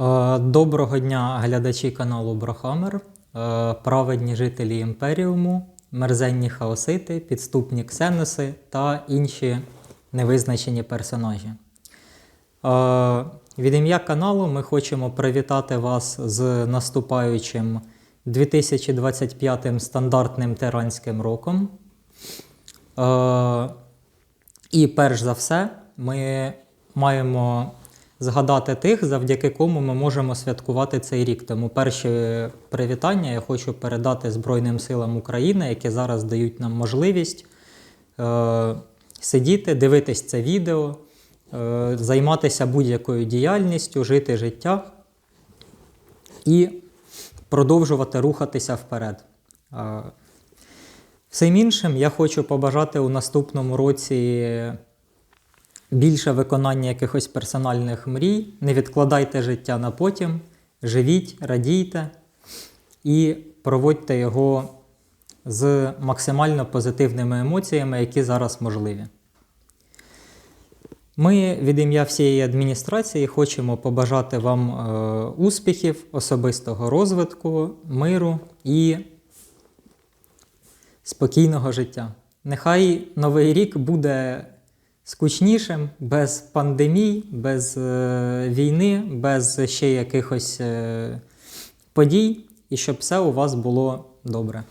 Е, Доброго дня, глядачі каналу Брохамер, е, праведні жителі Імперіуму, мерзенні хаосити, підступні ксеноси та інші невизначені персонажі. Е, Від ім'я каналу ми хочемо привітати вас з наступаючим 2025 стандартним тиранським роком. І перш за все, ми маємо згадати тих, завдяки кому ми можемо святкувати цей рік. Тому перші привітання я хочу передати Збройним силам України, які зараз дають нам можливість е, сидіти, дивитись це відео, е, займатися будь-якою діяльністю, жити життя і продовжувати рухатися вперед. Е, Всім іншим я хочу побажати у наступному році більше виконання якихось персональних мрій. Не відкладайте життя на потім, живіть, радійте і проводьте його з максимально позитивними емоціями, які зараз можливі. Ми від ім'я всієї адміністрації хочемо побажати вам е, успіхів, особистого розвитку, миру і спокійного життя. Нехай новий рік буде скучнішим, без пандемій, без е, війни, без ще якихось е, подій, і щоб все у вас було добре.